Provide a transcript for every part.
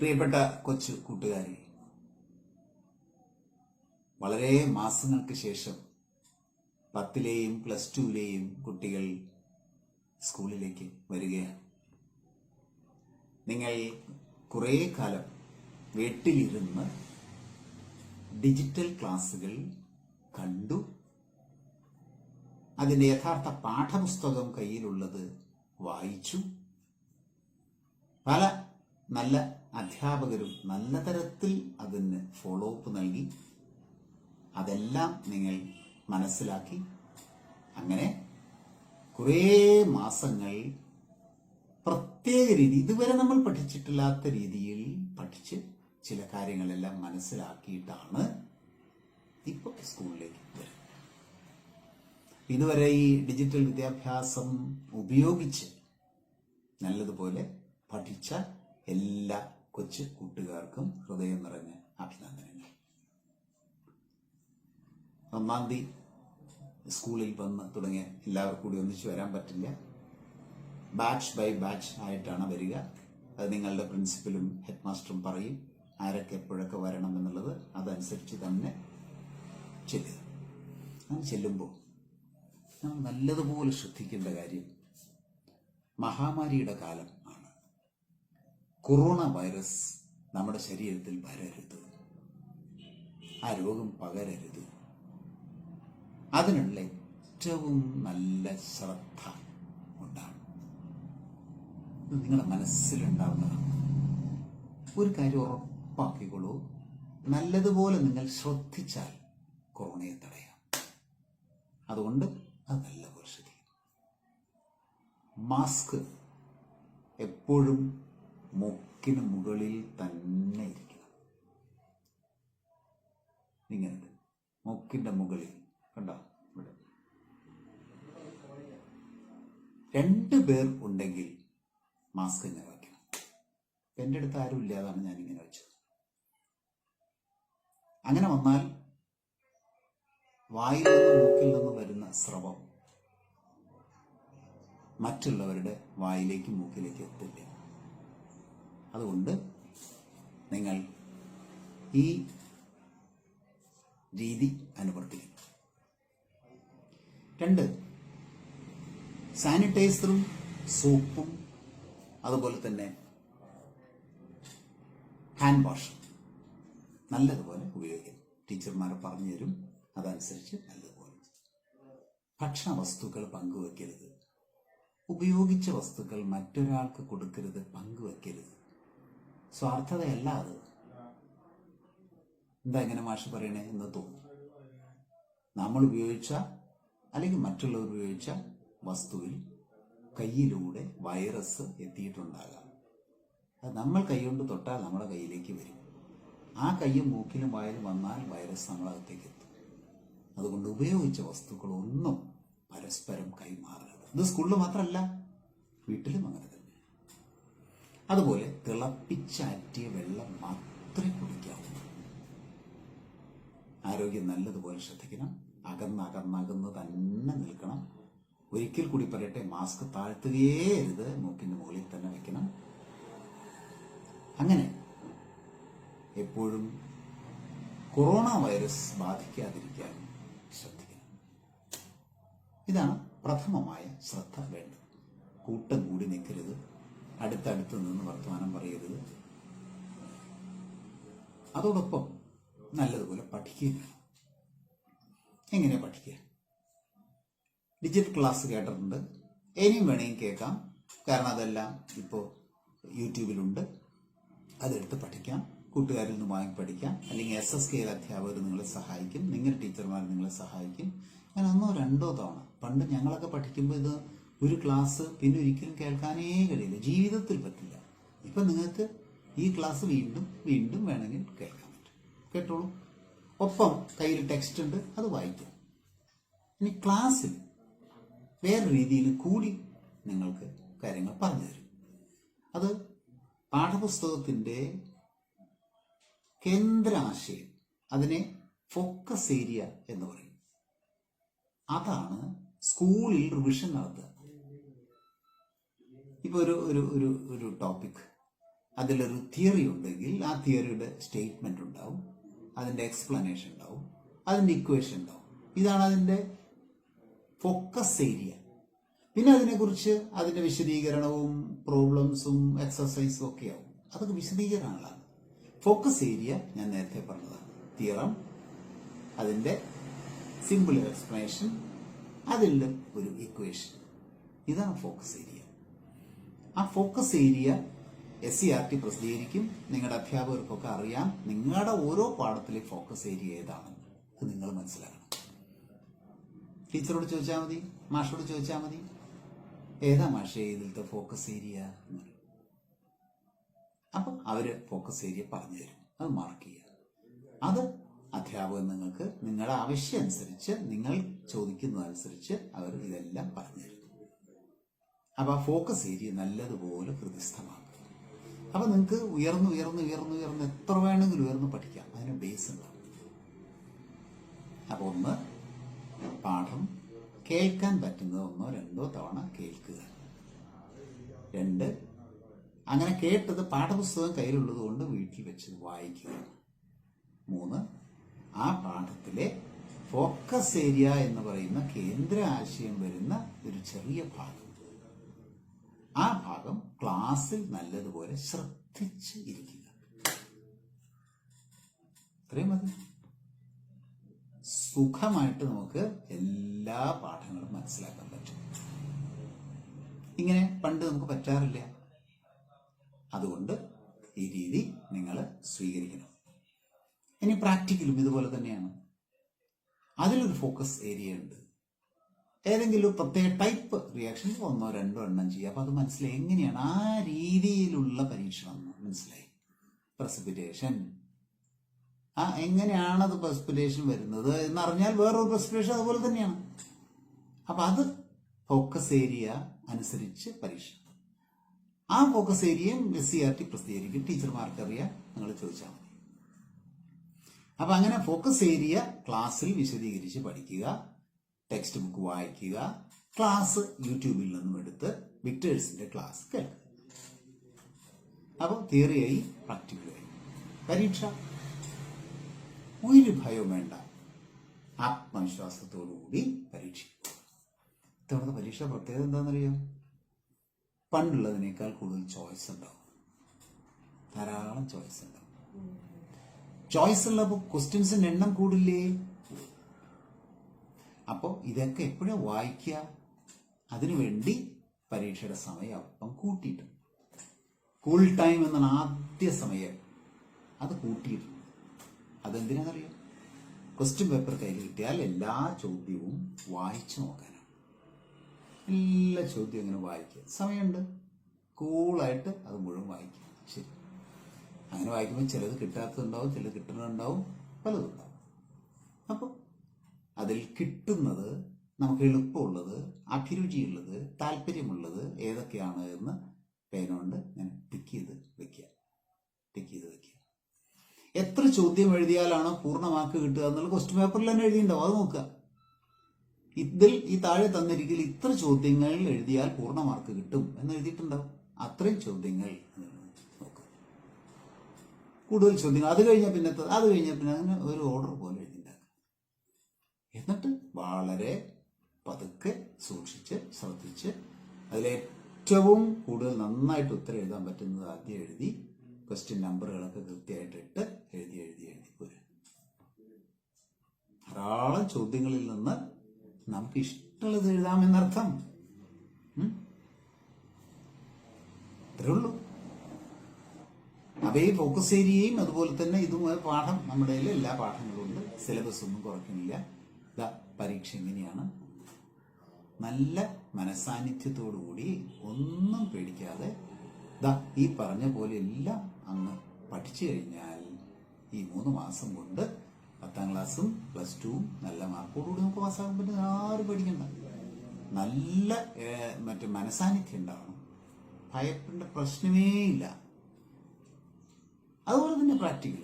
പ്രിയപ്പെട്ട കൊച്ചു കൂട്ടുകാരി വളരെ മാസങ്ങൾക്ക് ശേഷം പത്തിലെയും പ്ലസ് ടുവിലെയും കുട്ടികൾ സ്കൂളിലേക്ക് വരികയാണ്. നിങ്ങൾ കുറേ കാലം വീട്ടിലിരുന്ന് ഡിജിറ്റൽ ക്ലാസ്സുകൾ കണ്ടു. അതിന്റെ യഥാർത്ഥ പാഠപുസ്തകം കയ്യിലുള്ളത് വായിച്ചു. പല നല്ല അധ്യാപകരും നല്ല തരത്തിൽ അതിന് ഫോളോ അപ്പ് നൽകി. അതെല്ലാം നിങ്ങൾ മനസ്സിലാക്കി. അങ്ങനെ കുറേ മാസങ്ങൾ പ്രത്യേക രീതി ഇതുവരെ നമ്മൾ പഠിച്ചിട്ടില്ലാത്ത രീതിയിൽ പഠിച്ച് ചില കാര്യങ്ങളെല്ലാം മനസ്സിലാക്കിയിട്ടാണ് ഇപ്പോൾ സ്കൂളിലേക്ക് വരുന്നത്. ഇതുവരെ ഈ ഡിജിറ്റൽ വിദ്യാഭ്യാസം ഉപയോഗിച്ച് നല്ലതുപോലെ പഠിച്ച എല്ലാ കൊച്ചു കൂട്ടുകാർക്കും ഹൃദയം നിറഞ്ഞ അഭിനന്ദനങ്ങൾ. ഒന്നാം തീയതി സ്കൂളിൽ വന്ന് തുടങ്ങിയ എല്ലാവർക്കും കൂടി ഒന്നിച്ച് വരാൻ പറ്റില്ല. ബാച്ച് ബൈ ബാച്ച് ആയിട്ടാണ് വരിക. അത് നിങ്ങളുടെ പ്രിൻസിപ്പലും ഹെഡ് മാസ്റ്ററും പറയും ആരൊക്കെ എപ്പോഴൊക്കെ വരണം എന്നുള്ളത് അതനുസരിച്ച് തന്നെ ചെല്ലുക. അങ്ങനെ ചെല്ലുമ്പോൾ നാം നല്ലതുപോലെ ശ്രദ്ധിക്കേണ്ട കാര്യം മഹാമാരിയുടെ കാലം കൊറോണ വൈറസ് നമ്മുടെ ശരീരത്തിൽ വരരുത് ആ രോഗം പകരരുത്. അതിനുള്ള ഏറ്റവും നല്ല ശ്രദ്ധ ഉണ്ടാകും നിങ്ങളുടെ മനസ്സിലുണ്ടാവുന്നതാണ്. ഒരു കാര്യം ഉറപ്പാക്കിക്കോളൂ. നല്ലതുപോലെ നിങ്ങൾ ശ്രദ്ധിച്ചാൽ കൊറോണയെ തടയാം. അതുകൊണ്ട് അത് നല്ല ശ്രദ്ധിക്കും മാസ്ക് എപ്പോഴും മൂക്കിന് മുകളിൽ തന്നെ ഇരിക്കണം. ഇങ്ങനെ മുക്കിന്റെ മുകളിൽ. കണ്ടോ? ഇവിടെ. രണ്ട് പേർ ഉണ്ടെങ്കിൽ മാസ്ക് ഇങ്ങനെ വയ്ക്കണം എന്റെ അടുത്ത് ആരും ഇല്ലാതാണ് ഞാൻ ഇങ്ങനെ വെച്ചത്. അങ്ങനെ വന്നാൽ വായിൽ നിന്നും മൂക്കിൽ നിന്നും വരുന്ന സ്രവം മറ്റുള്ളവരുടെ വായിലേക്കും മൂക്കിലേക്കും എത്തില്ല. അതുകൊണ്ട് നിങ്ങൾ ഈ രീതി അനുവർത്തിക്കും രണ്ട് സാനിറ്റൈസറും സോപ്പും അതുപോലെ തന്നെ ഹാൻഡ് വാഷ് നല്ലതുപോലെ ഉപയോഗിക്കും ടീച്ചർമാർ പറഞ്ഞു തരും അതനുസരിച്ച് നല്ലതുപോലെ. ഭക്ഷണ വസ്തുക്കൾ പങ്കുവെക്കരുത്. ഉപയോഗിച്ച വസ്തുക്കൾ മറ്റൊരാൾക്ക് കൊടുക്കരുത് പങ്കുവെക്കരുത്. സ്വാർത്ഥതയല്ല അത്. എന്താ ഇങ്ങനെ മാഷ് പറയണേ എന്ന് തോന്നും. നമ്മൾ ഉപയോഗിച്ച അല്ലെങ്കിൽ മറ്റുള്ളവർ ഉപയോഗിച്ച വസ്തുവിൽ കയ്യിലൂടെ വൈറസ് എത്തിയിട്ടുണ്ടാകാം. അത് നമ്മൾ കൈകൊണ്ട് തൊട്ടാൽ നമ്മുടെ കയ്യിലേക്ക് വരും. ആ കയ്യും മൂക്കിലും വായിലും വന്നാൽ വൈറസ് നമ്മളകത്തേക്ക് എത്തും. അതുകൊണ്ട് ഉപയോഗിച്ച വസ്തുക്കളൊന്നും പരസ്പരം കൈമാറരുത്. ഇത് സ്കൂളിൽ മാത്രമല്ല വീട്ടിലും അങ്ങനെ അതുപോലെ തിളപ്പിച്ചാറ്റിയ വെള്ളം മാത്രമേ കുടിക്കാവൂ. ആരോഗ്യം നല്ലതുപോലെ ശ്രദ്ധിക്കണം. അകന്ന് അകന്ന് അകന്ന് തന്നെ നിൽക്കണം. ഒരിക്കൽ കൂടി പറയട്ടെ മാസ്ക് താഴ്ത്തുകയേ അരുത്. മൂക്കിന്റെ മുകളിൽ തന്നെ വെക്കണം. അങ്ങനെ എപ്പോഴും കൊറോണ വൈറസ് ബാധിക്കാതിരിക്കാൻ ശ്രദ്ധിക്കണം. ഇതാണ് പ്രഥമമായ ശ്രദ്ധ വേണ്ടത്. കൂട്ടം കൂടി നിൽക്കരുത്. അടുത്തടുത്ത് നിന്ന് വർത്തമാനം പറയരുത്. അതോടൊപ്പം നല്ലതുപോലെ പഠിക്കുക. എങ്ങനെ പഠിക്കുക? ഡിജിറ്റൽ ക്ലാസ് കേട്ടിട്ടുണ്ട്. ഇനിയും വേണമെങ്കിൽ കേൾക്കാം. കാരണം അതെല്ലാം ഇപ്പോൾ യൂട്യൂബിലുണ്ട്. അതെടുത്ത് പഠിക്കാം. കൂട്ടുകാരിൽ നിന്ന് വാങ്ങി പഠിക്കാം. അല്ലെങ്കിൽ എസ് എസ് കെ അധ്യാപകർ നിങ്ങളെ സഹായിക്കും. നിങ്ങളുടെ ടീച്ചർമാർ നിങ്ങളെ സഹായിക്കും. അങ്ങനെ ഒന്നോ രണ്ടോ തവണ പണ്ട് ഞങ്ങളൊക്കെ പഠിക്കുമ്പോൾ ഇത് ഒരു ക്ലാസ് പിന്നെ ഒരിക്കലും കേൾക്കാനേ കഴിയില്ല. ജീവിതത്തിൽ പറ്റില്ല. ഇപ്പം നിങ്ങൾക്ക് ഈ ക്ലാസ് വീണ്ടും വീണ്ടും വേണമെങ്കിൽ കേൾക്കാൻ പറ്റും. കേട്ടോളൂ. ഒപ്പം കയ്യിൽ ടെക്സ്റ്റ് ഉണ്ട് അത് വായിക്കാം. ഇനി ക്ലാസ്സിൽ വേറെ രീതിയിൽ കൂടി നിങ്ങൾക്ക് കാര്യങ്ങൾ പറഞ്ഞു തരും അത് പാഠപുസ്തകത്തിന്റെ കേന്ദ്ര ആശയം അതിനെ ഫോക്കസ് ഏരിയ എന്ന് പറയും. അതാണ് സ്കൂളിൽ റിവിഷൻ നടത്തുക. ഇപ്പൊ ഒരു ഒരു ഒരു ഒരു ടോപ്പിക് അതിലൊരു തിയറി ഉണ്ടെങ്കിൽ ആ തിയറിയുടെ സ്റ്റേറ്റ്മെന്റ് ഉണ്ടാവും. അതിന്റെ എക്സ്പ്ലനേഷൻ ഉണ്ടാവും. അതിന്റെ ഇക്വേഷൻ ഉണ്ടാവും. ഇതാണ് അതിന്റെ ഫോക്കസ് ഏരിയ പിന്നെ അതിനെക്കുറിച്ച് അതിന്റെ വിശദീകരണവും പ്രോബ്ലംസും എക്സസൈസും ഒക്കെ ആവും. അതൊക്കെ വിശദീകരണങ്ങളാണ്. ഫോക്കസ് ഏരിയ ഞാൻ നേരത്തെ പറഞ്ഞതാണ്. തിയറം അതിന്റെ സിമ്പിൾ എക്സ്പ്ലനേഷൻ അതിന്റെ ഒരു ഇക്വേഷൻ ഇതാണ് ഫോക്കസ് ഏരിയ ആ focus area S C R T പ്രസിദ്ധീകരിക്കും. നിങ്ങളുടെ അധ്യാപകർക്കൊക്കെ അറിയാം. നിങ്ങളുടെ ഓരോ പാഠത്തിലെ ഫോക്കസ് ഏരിയ അത് നിങ്ങൾ മനസ്സിലാക്കണം. ടീച്ചറോട് ചോദിച്ചാൽ മതി? മാഷോട് ചോദിച്ചാൽ മതി? ഏതാ മാഷേ ഇതിലത്തെ ഫോക്കസ് ഏരിയ. അപ്പം അവർ ഫോക്കസ് ഏരിയ പറഞ്ഞു തരും. അത് മാർക്ക് ചെയ്യുക അത് അധ്യാപകൻ നിങ്ങൾക്ക് നിങ്ങളുടെ ആവശ്യം അനുസരിച്ച് നിങ്ങൾ ചോദിക്കുന്നതനുസരിച്ച് അവർ ഇതെല്ലാം പറഞ്ഞു തരും അപ്പൊ ആ ഫോക്കസ് ഏരിയ നല്ലതുപോലെ ഹൃദയസ്ഥമാകും അപ്പൊ നിങ്ങൾക്ക് ഉയർന്നു ഉയർന്നു ഉയർന്നു ഉയർന്ന് എത്ര വേണമെങ്കിലും ഉയർന്ന് പഠിക്കാം. അതിന് ബേസ് ഉണ്ടാവും. അപ്പോൾ ഒന്ന് പാഠം കേൾക്കാൻ പറ്റുന്നത് ഒന്നോ രണ്ടോ തവണ കേൾക്കുക. രണ്ട് അങ്ങനെ കേട്ടത് പാഠപുസ്തകം കയ്യിലുള്ളത് കൊണ്ട് വീട്ടിൽ വെച്ച് വായിക്കുക. മൂന്ന് ആ പാഠത്തിലെ ഫോക്കസ് ഏരിയ എന്ന് പറയുന്ന കേന്ദ്ര ആശയം വരുന്ന ഒരു ചെറിയ ഭാഗം. ആ ഭാഗം ക്ലാസ്സിൽ നല്ലതുപോലെ ശ്രദ്ധിച്ച് ഇരിക്കുക. ഇത്രയും മതി. സുഖമായിട്ട് നമുക്ക് എല്ലാ പാഠങ്ങളും മനസ്സിലാക്കാൻ പറ്റും. ഇങ്ങനെ പണ്ട് നമുക്ക് പറ്റാറില്ല. അതുകൊണ്ട് ഈ രീതി നിങ്ങൾ സ്വീകരിക്കണം. ഇനി പ്രാക്ടിക്കലും ഇതുപോലെ തന്നെയാണ്. അതിലൊരു ഫോക്കസ് ഏരിയ ഉണ്ട് ഏതെങ്കിലും പ്രത്യേക ടൈപ്പ് റിയാക്ഷൻ ഒന്നോ രണ്ടോ എണ്ണം ചെയ്യുക. അപ്പൊ അത് മനസ്സിലായി. എങ്ങനെയാണ് ആ രീതിയിലുള്ള പരീക്ഷണം മനസ്സിലായി? പ്രസിപിറ്റേഷൻ ആ എങ്ങനെയാണ് അത് പ്രസിപിറ്റേഷൻ വരുന്നത് എന്നറിഞ്ഞാൽ വേറൊരു പ്രസിപിറ്റേഷൻ അതുപോലെ തന്നെയാണ്. അപ്പൊ അത് ഫോക്കസ് ഏരിയ അനുസരിച്ച് പരീക്ഷ ആ ഫോക്കസ് ഏരിയയും എസ് സി ആർ ടി പ്രസിദ്ധീകരിക്കും. ടീച്ചർമാർക്ക് അറിയാം നിങ്ങൾ ചോദിച്ചാൽ മതി. അപ്പൊ അങ്ങനെ ഫോക്കസ് ഏരിയ ക്ലാസ്സിൽ വിശദീകരിച്ച് പഠിക്കുക. ടെക്സ്റ്റ് ബുക്ക് വായിക്കുക. ക്ലാസ് യൂട്യൂബിൽ നിന്നും എടുത്ത് വിക്ടേഴ്സിന്റെ ക്ലാസ് കേൾക്കുക. അപ്പോൾ തിയറിയായി പ്രാക്ടിക്കലായി പരീക്ഷ? ഒരു ഭയവും വേണ്ട. ആത്മവിശ്വാസത്തോടുകൂടി പരീക്ഷിക്കുക. ഇത്തവണത്തെ പരീക്ഷ പ്രത്യേകത എന്താണെന്നറിയോ? പണ്ടുള്ളതിനേക്കാൾ കൂടുതൽ ചോയ്സ് ഉണ്ടാവും. ധാരാളം ചോയ്സ് ഉണ്ടാവും. ചോയ്സ് ഉള്ളപ്പോൾ ക്വസ്റ്റ്യൻസിന്റെ എണ്ണം കൂടില്ലേ? അപ്പോൾ ഇതൊക്കെ എപ്പോഴും വായിക്കുക അതിനുവേണ്ടി പരീക്ഷയുടെ സമയം അപ്പം കൂട്ടിയിട്ടു. കൂൾ ടൈം എന്നാണ് ആദ്യ സമയം. അത് കൂട്ടിയിട്ടു. അതെന്തിനാണെന്നറിയാം ക്വസ്റ്റ്യൻ പേപ്പർ കയ്യിൽ കിട്ടിയാൽ എല്ലാ ചോദ്യവും വായിച്ചു നോക്കാനാണ് എല്ലാ ചോദ്യവും ഇങ്ങനെ വായിക്കുക. സമയമുണ്ട്. കൂളായിട്ട് അത് മുഴുവൻ വായിക്കുക. ശരി. അങ്ങനെ വായിക്കുമ്പോൾ ചിലത് കിട്ടാത്തതുണ്ടാവും ചിലത് കിട്ടുന്നുണ്ടാവും പലതും ഉണ്ടാവും അപ്പോൾ അതിൽ കിട്ടുന്നത് നമുക്ക് എളുപ്പമുള്ളത് അഭിരുചിയുള്ളത് താല്പര്യമുള്ളത് ഏതൊക്കെയാണ് എന്ന് പേനോണ്ട് ഞാൻ ടിക്ക് ചെയ്ത് വെക്കുക. ടിക്ക് ചെയ്ത് വെക്കുക. എത്ര ചോദ്യം എഴുതിയാലാണ് പൂർണ മാർക്ക് കിട്ടുക എന്നുള്ള ക്വസ്റ്റ്യൻ പേപ്പറിൽ തന്നെ എഴുതിയിട്ടുണ്ടാവും. അത് നോക്കുക. ഇതിൽ ഈ താഴെ തന്നിരിക്കൽ ഇത്ര ചോദ്യങ്ങൾ എഴുതിയാൽ പൂർണ മാർക്ക് കിട്ടും എന്ന് എഴുതിയിട്ടുണ്ടാവും. അത്രയും ചോദ്യങ്ങൾ നോക്കുക. കൂടുതൽ ചോദ്യങ്ങൾ. അത് കഴിഞ്ഞാൽ പിന്നെ അത് കഴിഞ്ഞാൽ പിന്നെ അങ്ങനെ ഒരു ഓർഡർ പോലെ എന്നിട്ട് വളരെ പതുക്കെ സൂക്ഷിച്ച് ശ്രദ്ധിച്ച് അതിലേറ്റവും കൂടുതൽ നന്നായിട്ട് ഉത്തരം എഴുതാൻ പറ്റുന്നത് ആദ്യം എഴുതി ക്വസ്റ്റ്യൻ നമ്പറുകളൊക്കെ കൃത്യമായിട്ട് ഇട്ട് എഴുതി എഴുതി എഴുതി പോരുക ധാരാളം ചോദ്യങ്ങളിൽ നിന്ന് നമുക്ക് ഇഷ്ടമുള്ളത് എഴുതാമെന്നർത്ഥം? ഇത്രേ ഉള്ളൂ. ഈ ഫോക്കസ് ഏരിയയും അതുപോലെ തന്നെ ഇതുമായ പാഠം നമ്മുടെ എല്ലാ പാഠങ്ങളും ഉണ്ട്. സിലബസ് ഒന്നും കുറയ്ക്കുന്നില്ല. പരീക്ഷ എങ്ങനെയാണ്? നല്ല മനസാന്നിധ്യത്തോടുകൂടി ഒന്നും പേടിക്കാതെ ദാ ഈ പറഞ്ഞ പോലെ എല്ലാം അങ്ങ് പഠിച്ചു കഴിഞ്ഞാൽ ഈ മൂന്ന് മാസം കൊണ്ട് പത്താം ക്ലാസ്സും പ്ലസ് ടുവും നല്ല മാർക്കോടുകൂടി നമുക്ക് പാസ്സാകാൻ പറ്റും. ആരും പേടിക്കണ്ട. നല്ല മറ്റേ മനസാന്നിധ്യം ഉണ്ടാവണം. ഭയപ്പെടേണ്ട പ്രശ്നമേ ഇല്ല. അതുപോലെ തന്നെ പ്രാക്ടിക്കൽ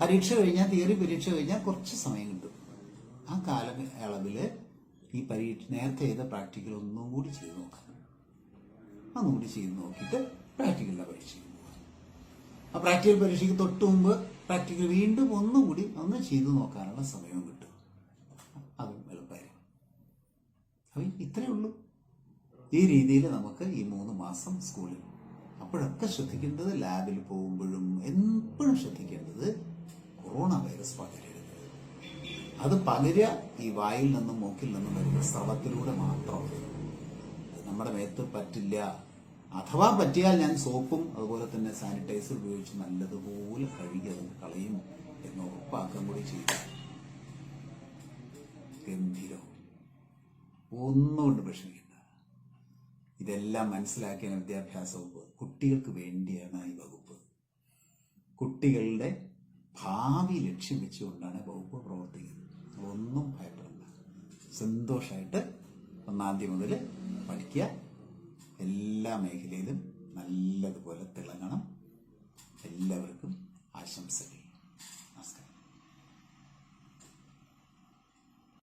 പരീക്ഷ കഴിഞ്ഞാൽ തിയറി പരീക്ഷ കഴിഞ്ഞാൽ കുറച്ച് സമയം കിട്ടും. ആ കാലയളവിൽ ഈ പരീക്ഷ നേരത്തെ ചെയ്ത പ്രാക്ടിക്കൽ ഒന്നും കൂടി ചെയ്ത് നോക്കാം. ഒന്നും കൂടി ചെയ്ത് നോക്കിയിട്ട് പ്രാക്ടിക്കലിലെ പരീക്ഷ ആ പ്രാക്ടിക്കൽ പരീക്ഷയ്ക്ക് തൊട്ട് മുമ്പ് പ്രാക്ടിക്കൽ വീണ്ടും ഒന്നും കൂടി ഒന്ന് ചെയ്ത് നോക്കാനുള്ള സമയവും കിട്ടും. അതും എളുപ്പമായിരിക്കും അപ്പം ഇത്രയേ ഉള്ളൂ. ഈ രീതിയിൽ നമുക്ക് ഈ മൂന്ന് മാസം സ്കൂളിൽ അപ്പോഴൊക്കെ ശ്രദ്ധിക്കേണ്ടത് ലാബിൽ പോകുമ്പോഴും എപ്പോഴും ശ്രദ്ധിക്കേണ്ടത് കൊറോണ വൈറസ് പകരരുത് അത് പകരുക ഈ വായിൽ നിന്നും മൂക്കിൽ നിന്നും വരുന്ന സ്രവത്തിലൂടെ മാത്രം നമ്മുടെ മേത്ത് പറ്റില്ല. അഥവാ പറ്റിയാൽ ഞാൻ സോപ്പും അതുപോലെ തന്നെ സാനിറ്റൈസർ ഉപയോഗിച്ച് നല്ലതുപോലെ കഴുകി അത് കളയും എന്ന് ഉറപ്പാക്കാൻ കൂടി ചെയ്തു. ഗംഭീരം. ഒന്നുകൊണ്ട് വിഷമിക്കുന്ന ഇതെല്ലാം മനസ്സിലാക്കിയ വിദ്യാഭ്യാസ വകുപ്പ്. കുട്ടികൾക്ക് വേണ്ടിയാണ് ഈ വകുപ്പ്. കുട്ടികളുടെ ഭാവി ലക്ഷ്യം വെച്ചുകൊണ്ടാണ് വകുപ്പ് പ്രവർത്തിക്കുന്നത്. ഒന്നും ഭയപ്പെടണ്ട. സന്തോഷമായിട്ട് ഒന്നാം തീയതി മുതൽ പഠിക്കുക. എല്ലാ മേഖലയിലും നല്ലതുപോലെ തിളങ്ങണം. എല്ലാവർക്കും ആശംസകൾ.